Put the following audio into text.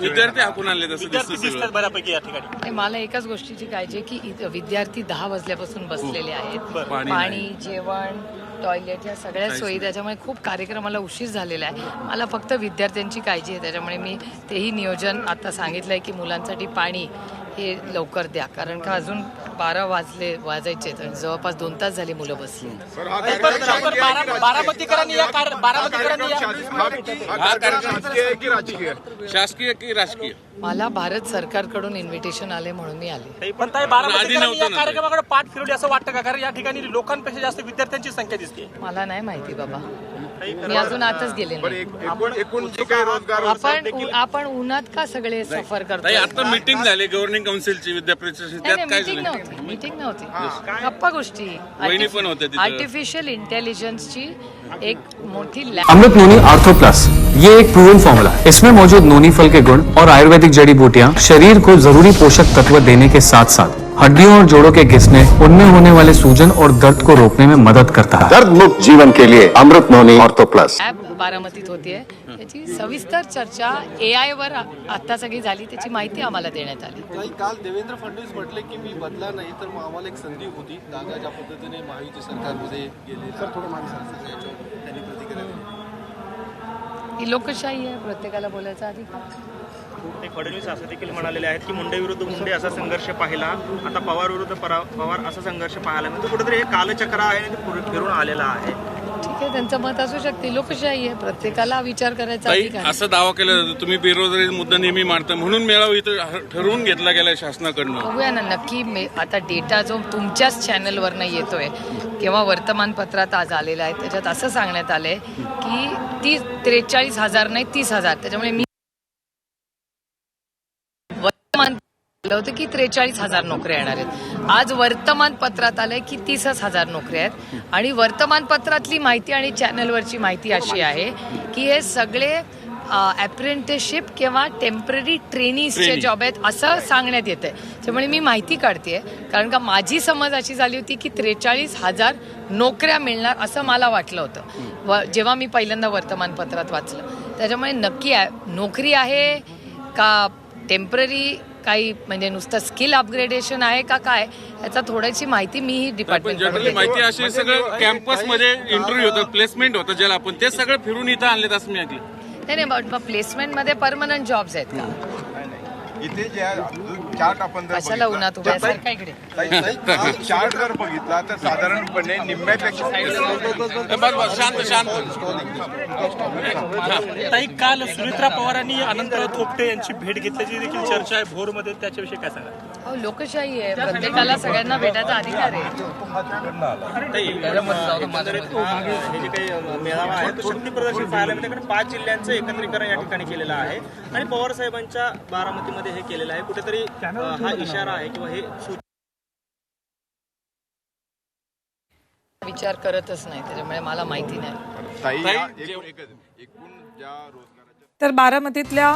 विद्यार्थी हाकून आणले. बऱ्यापैकी या ठिकाणी. मला एकाच गोष्टीची काळजी आहे की इथं विद्यार्थी दहा वाजल्यापासून बसलेले आहेत. पाणी जेवण टॉयलेट या सगळ्या सोयी त्याच्यामुळे खूप कार्यक्रमाला उशीर झालेला आहे. मला फक्त विद्यार्थ्यांची काळजी आहे त्याच्यामुळे मी तेही नियोजन आता सांगितलं आहे की मुलांसाठी पाणी हे लवकर द्या. कारण का अजून बारा वाजले वाजायचे तर जवळपास दोन तास झाली मुलं बसली. हा शासकीय आहे की राजकीय? मला भारत सरकारकडून इन्व्हिटेशन आले म्हणून मी आले. पण. कार्यक्रमाकडे पाठ फिरवली असं वाटतं का? कारण या ठिकाणी लोकांपेक्षा जास्त विद्यार्थ्यांची संख्या दिसते. मला नाही माहिती बाबा. मी अजून आताच गेले पण नाही. एक- एकूण एकूण जे काही रोजगार आपण आपण उन्हात का सगळे सफर करतो आता मीटिंग झाली गव्हर्निंग काउन्सिलची विद्यापीठाची नाही त्यात नाही काय मीटिंग झालं नव्हती मीटिंग नव्हती. गप्पा गोष्टी. वहिनी पण होत्या तिथं. आर्टिफिशियल इंटेलिजन्सची एक मोठी lab Amrit noni ortho plus ये एक प्रूवन फॉर्मूला है। इसमें मौजूद नोनी फल के गुण और आयुर्वेदिक जड़ी बूटियाँ शरीर को जरूरी पोषक तत्व देने के साथ साथ हड्डियों और जोड़ों के घिसने उनमें होने वाले सूजन और दर्द को रोकने में मदद करता है। दर्द मुक्त जीवन के लिए अमृत नोनी ऑर्थो प्लस। बारामतीत होतीये त्याची सविस्तर चर्चा ए आय वर आता सगळी झाली. त्याची माहिती आम्हाला देण्यात आली. काही काल देवेंद्र फडणवीस म्हटले की मी बदला नाही तर मग आम्हाला एक संधी होती. दादा ज्या पद्धतीने महायुती सरकारमध्ये गेले सर थोडं दिली ही लोकशाही आहे प्रत्येकाला बोलायचा अधिकार. ते फडणवीस असं देखील म्हणालेले आहेत की मुंडे विरुद्ध मुंडे असा संघर्ष पाहिला. आता पवार विरुद्ध परा- पवार असा संघर्ष पाहायला मिळतो. कुठेतरी हे कालचक्र आहे आणि ते फिरून आलेला आहे. ठीक आहे त्यांचं मत असू शकते लोकशाही आहे प्रत्येकाला विचार करायचा ताई अधिकार आहे. असा दावा केला जातो तुम्ही बेरोजगारी मुद्दा नेहमी मांडता म्हणून मेळावा इथं ठरवून घेतला गेलाय शासनाकडनं बघूया ना नक्की मे आता डेटा जो तुमच्याच चॅनलवरनं येतोय किंवा वर्तमानपत्रात आज आलेला आहे त्याच्यात असं सांगण्यात आलंय की ती त्रेचाळीस हजार नाही तीस हजार त्याच्यामुळे मी आलं होतं की त्रेचाळीस हजार नोकऱ्या येणार आहेत. आज वर्तमानपत्रात आलंय की तीसच हजार नोकऱ्या आहेत. आणि वर्तमानपत्रातली माहिती आणि चॅनलवरची माहिती अशी आहे की हे सगळे अप्रेंटिसशिप किंवा टेंपररी ट्रेनिंगचे. जॉब आहेत असं सांगण्यात येत आहे त्यामुळे मी माहिती काढते कारण का माझी समज अशी झाली होती की त्रेचाळीस हजार नोकऱ्या मिळणार असं मला वाटलं होतं. व जेव्हा मी पहिल्यांदा वर्तमानपत्रात वाचलं. त्याच्यामुळे नक्की आहे नोकरी आहे का टेंपररी काही म्हणजे नुसतं स्किल अपग्रेडेशन आहे का काय याचा थोडीशी माहिती मीही पण डिपार्टमेंट जनरली माहिती अशी सगळं कॅम्पसमध्ये इंटरव्ह्यू होतं प्लेसमेंट होतं ज्याला आपण ते सगळं फिरून इथं आणलेत असं मी ऐकलं. नाही नाही प्लेसमेंटमध्ये परमनंट जॉब्स आहेत का? इथे जे चार्ट आपण जर बघितला- चार्ट जर बघितला तर साधारणपणे निम्म्यापेक्षा काल सुमित्रा पवारांनी अनंतराव थोपटे यांची भेट घेतल्याची देखील चर्चा आहे भोरमध्ये त्याच्याविषयी काय सांगा लोकशाही आहे. प्रत्येकाला सगळ्यांना भेटायचा अधिकार आहे. ताई, एकंदरीत जे काही अ, मेळावा आहे तो शक्ती प्रदर्शन पाहायला मिळते कारण पाच जिल्ह्यांचं एकत्रीकरण या ठिकाणी केलेलं आहे. आणि पवार साहेबांच्या बारामतीमध्ये हे केलेलं आहे. कुठेतरी हा इशारा आहे किंवा हे विचार करतच नाही त्याच्यामुळे मला माहिती नाही. तर बारामतीतल्या